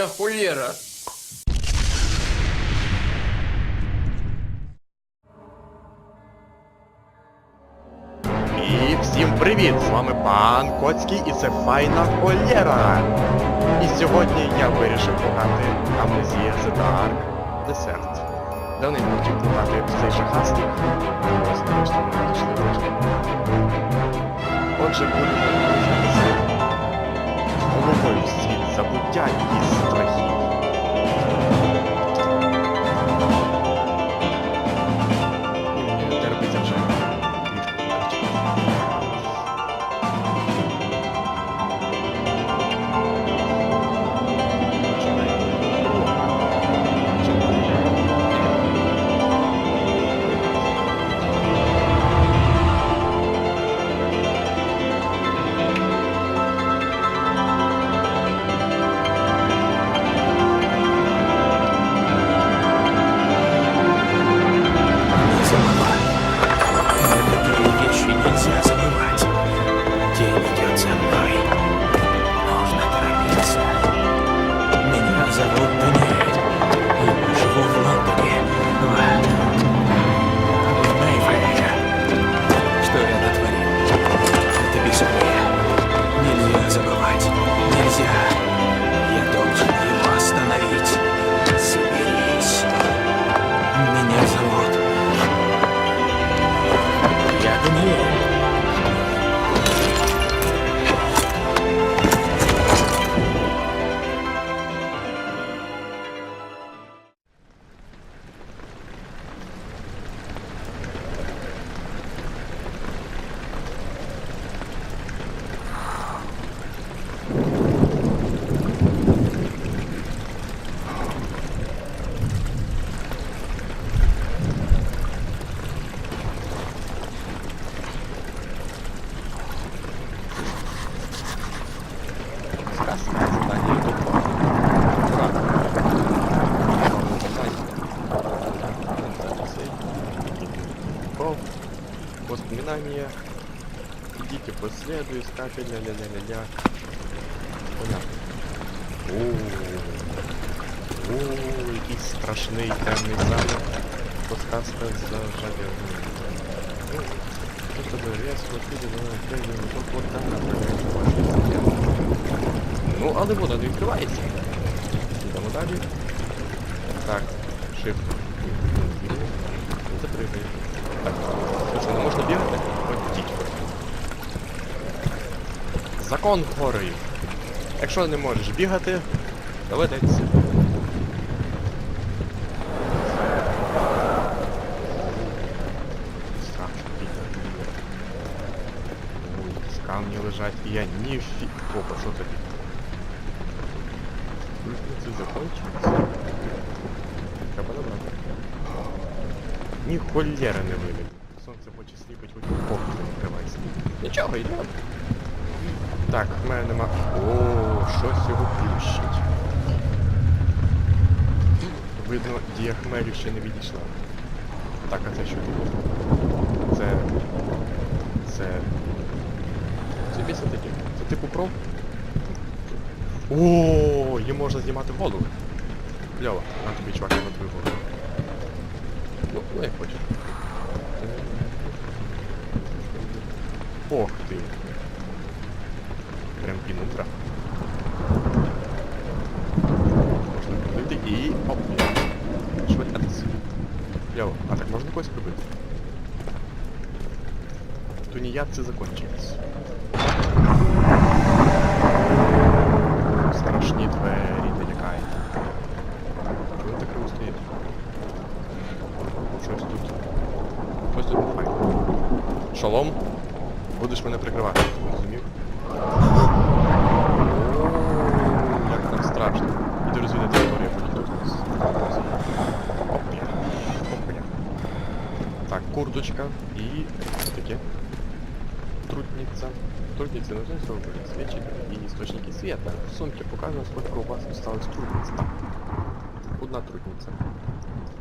больно холера. І всім привіт! З вами пан Коцький і це Файна Холєра. І сьогодні я вирішив пограти Amnesia The Dark Desert. Давний хотів пограти в цей жахастик. Отже, будемо рухаємо світ забуття я Даниэль. Идите по следу, искатель, ля-ля-ля-ля-ля. Понятно. О, о, якийсь страшний темний. Подсказка зажарена. Ну, Просто резко піде, ну, то вот Ну, але вода не відкривається. Йдемо далі. Так, shift. Запригай. Так, це, не можна бігати? Закон гори. Якщо не можеш бігати, доведеться. Страшно бігати. Камні лежать, і я ні фі... Опа, що тобі? Ключниці закончились. Треба добрати. Ні холєра не виліт. Сонце в очі сліпить, хоч оху не відкривайся. Нічого, йдемо. Так, в мене нема. О, щось його плющить. Видно, дія хмелю ще не відійшла. Так, а це що тут? Це. Це. Це біса таке? Це типу про? О, їм можна знімати голову. Кльово. На тобі чувак, на твою голову. Ну, ну як хочеш. Ох ти. Прям пінутра. Можна прибити і... Оп. Швидкатися. Кльово. А так можна когось прибити? Тунеядцы закончились. Страшні двері долякають. Чого так криво стоїть? Щось тут. Щось тут не файно. Шолом. курточка і... Що таке? Трудница. Трудницы нужны, чтобы обеспечить и источники света. В сумке показано, сколько у вас осталось трудниц. Так. Одна трудница.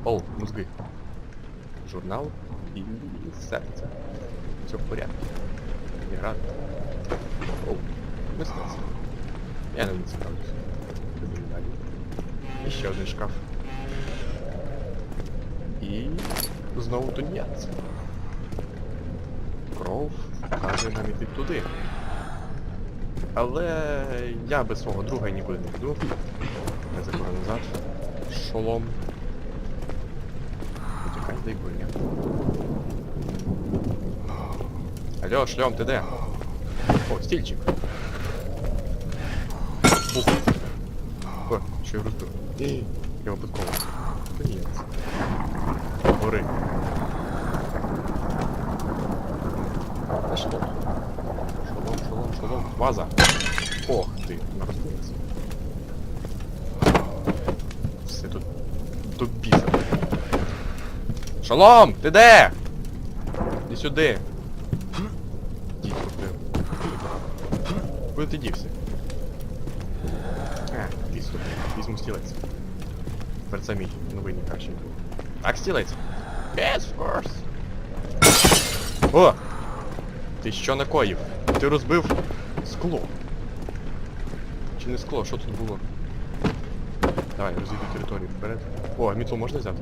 О, мозги. Журнал и сердце. Все в порядке. Не рад. О, мистецтво. Я не цікавлюсь. Ходімо далі. І ще один шкаф. Знову тунець. Кров би нам іти туди. Але я без свого друга нікуди не піду. Я заберу назад. Шолом. Потікай, дай коня. Алло, шльом, ти де? О, стільчик. Ух. О, я розбив. Ій, Я випадково. Гори. Та шолом. Шолом. Ваза. Ох ти, вона. Все тут до біса. Шолом! Ти де? Іди сюди. Дідько ти. Куди ти дівся? А, ліс тут. Візьму стілець. Тепер мій новий найкращий друг. Так, стілець? Yes, of course. О! Ти що накоїв? Ти розбив скло. Чи не скло? Що тут було? Давай, розвіду територію вперед. О, мітло можна взяти?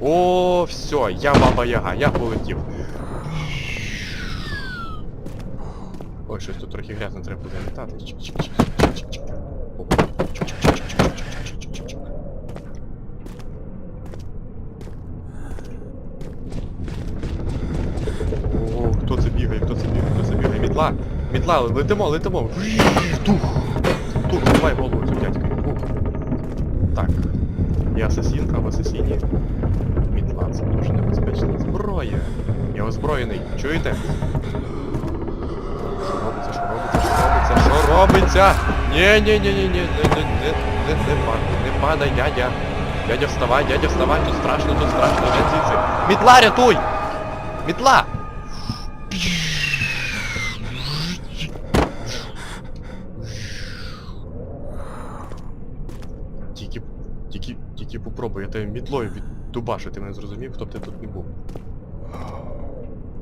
О, все, я баба Яга, я полетів. Ой, щось тут трохи грязно треба буде літати. Чик-чик-чик-чик-чик-чик. Мітла, летимо, летимо! Тух! Тух, давай голову дядька. Так. Я асасін, а в асасіні мітла. Це дуже небезпечна зброя. Я озброєний. Чуєте? Що робиться, що робиться, що робиться, що робиться? Ні, ні, ні, ні, ні, не, падай, дядя. Дядя, вставай, дядя, вставай, тут страшно, тут страшно, звідси. Мітла, рятуй! Мітла! Тебе мітлою віддубашити, мене зрозумів, хто б ти тут не був.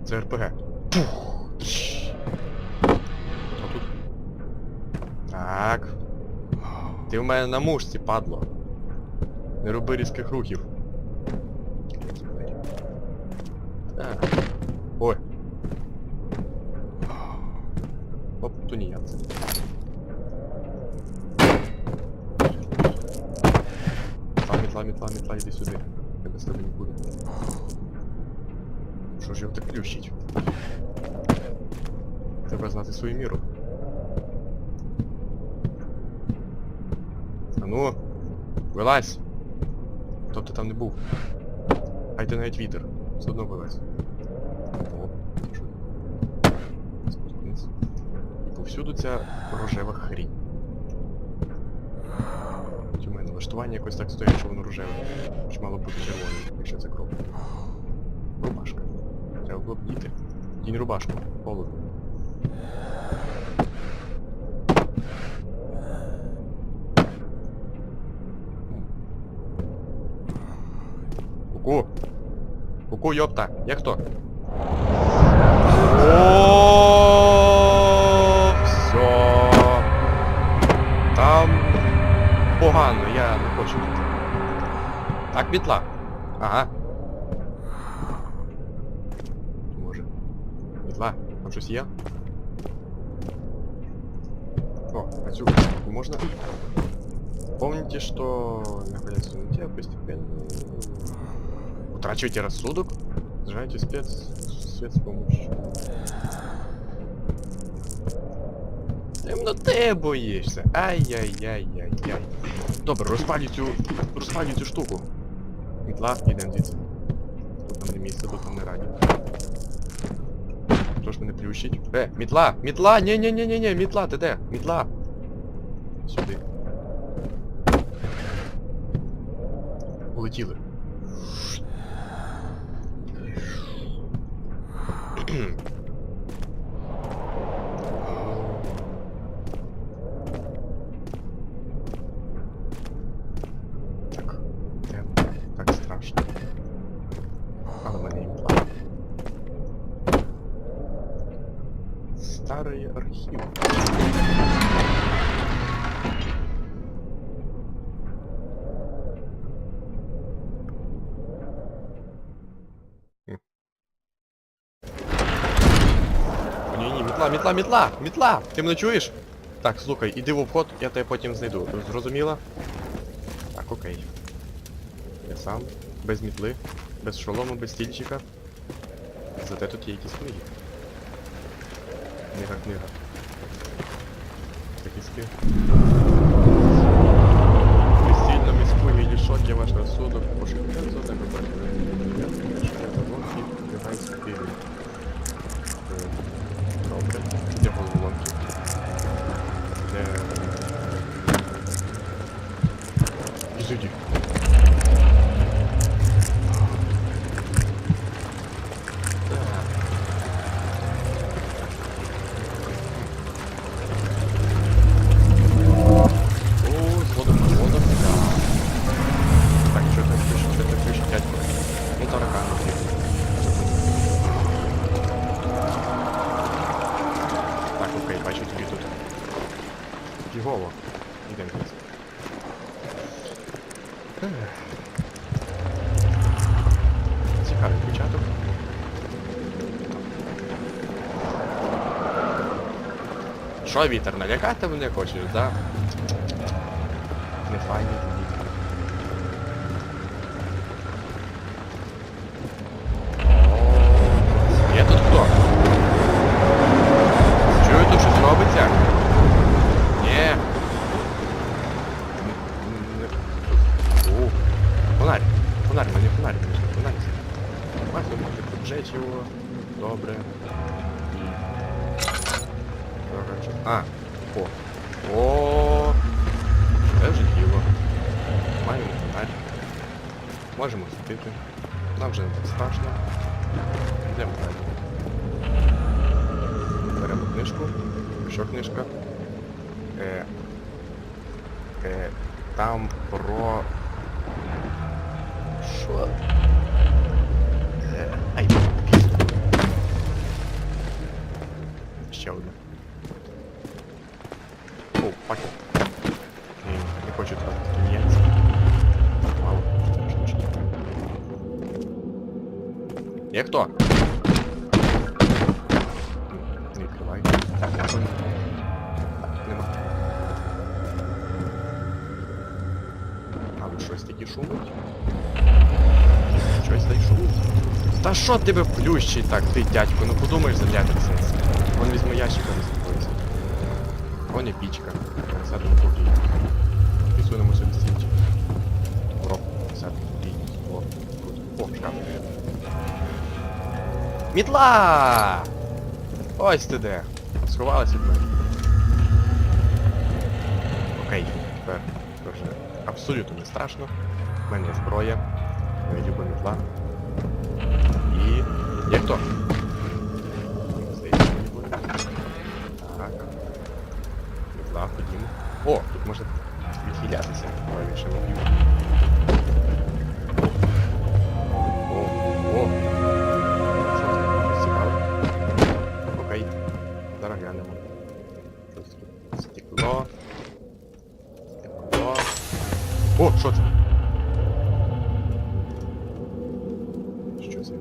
Це РПГ. Пух! Хто тут? Так. Ти в мене на мушці, падло. Не роби різких рухів. Так. Ой. Оп, тунеядцы. Метла, метла, метла, метла, іди сюди. Я без тебе не буду. Що ж його так плющить? Треба знати свою міру. А ну, вилазь! Хто б там не був? Хай ти навіть вітер. Все одно вилазь. О, що? Повсюду ця рожева хрінь. У мене налаштування якось так стоїть, що воно рожеве. Хоч мало бути червоним, якщо це кров. Рубашка. Треба було б діти. Дінь рубашку. Холодно. Ку-ку. Ку-ку, ёпта. Я хто? О, все. Там погано, я не хочу. Так, мітла. Ага. Може. Мітла, там щось є? О, а цю штуку можна? Помните, что находясь в темноте, постепенно утрачиваете рассудок, сжаете спец, свет с помощью. Темноти боїшся. Ай-яй-яй-яй-яй. Добре, розпалю цю. розпалю цю штуку. Мітла, йдемо звідси. Тут нам не місце, тут нам не раді. Хто ж мене плющить? Е, мітла! Мітла! Ні-ні-ні-ні-ні, мітла, ти де? Мітла! Сюди. Улетіли. Так, темно, так страшно. Але в мене є план. Старий архів. Мітла, мітла, мітла, мітла! Ти мене чуєш? Так, слухай, іди в обход, я тебе потім знайду. Зрозуміла? Так, окей. Я сам, без мітли, без шолому, без стільчика. Зате тут є якісь книги. Книга, книга. Записки. Що, вітер, налякати мене хочеш, да? Не файний Можемо. Нам вже не так страшно. Йдемо далі. Беремо книжку. Що книжка? Е, е, там про... Що? Е, ай. Ще одне. О, пакет. Відкривай. Так, дякую. Нема. А ви щось такі шумить? Щось та й шумить. Та що тебе плющить так, ти дядько, ну подумаєш земля трясеться. Вон візьме ящика розслабується. Вон і пічка. Сядемо поки. Мітла! Ось ти де. Сховалася від. Окей, тепер вже абсолютно не страшно. У мене зброя. Люба мітла. І... Як хто?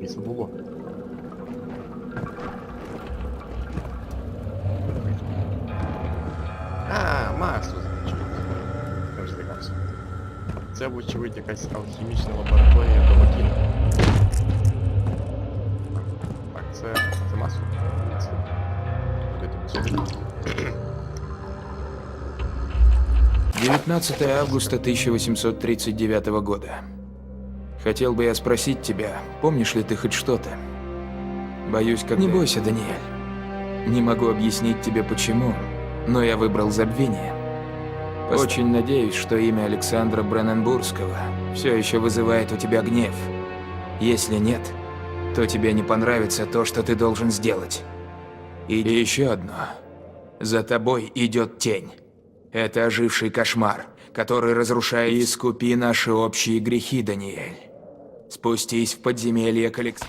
Що це лісо було? А, масло закінчилось. Я вже злякався. Це, вочевидь, якась алхімічна лабораторія Домакіна. Так, це, це масло. Масло. Куди ти посунеш? 19 августа 1839 года. Хотел бы я спросить тебя, помнишь ли ты хоть что-то? Боюсь, как... Не бойся, Даниэль. Не могу объяснить тебе почему, но я выбрал забвение. Очень надеюсь, что имя Александра Бренненбургского все еще вызывает у тебя гнев. Если нет, то тебе не понравится то, что ты должен сделать. И еще одно. За тобой идет тень. Это оживший кошмар, который разрушает... Искупи наши общие грехи, Даниэль. Спустись в подземелье к Алекс...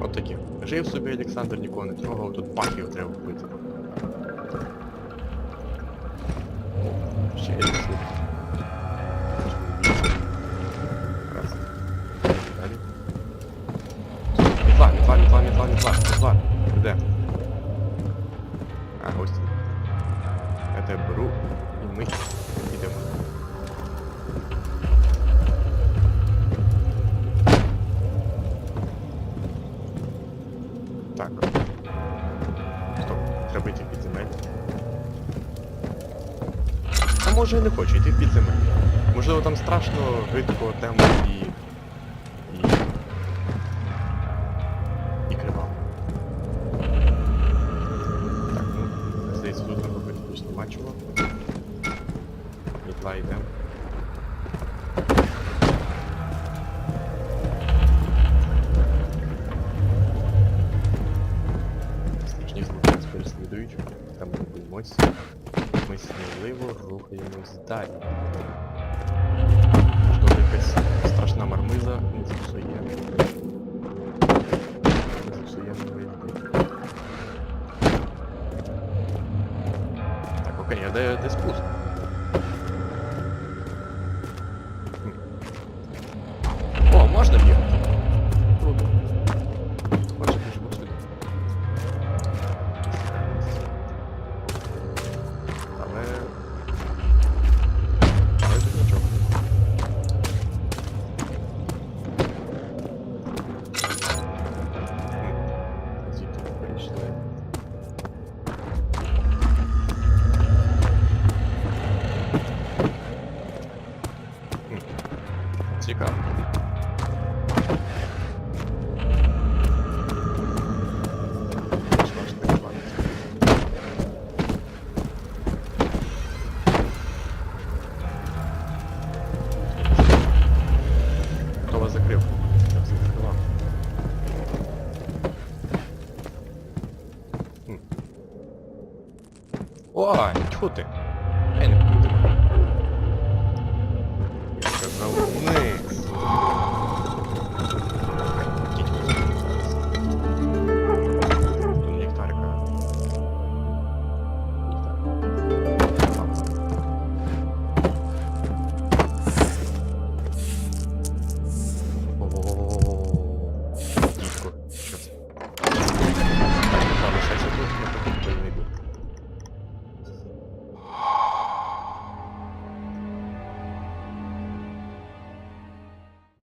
От таке. Жив собі Олександр нікого не трогав, тут паків треба вбити. Ще є лісу. Раз. Далі. Мітла, мітла, може я не хочу йти в підземелля. Можливо, там страшно, гидко, темно і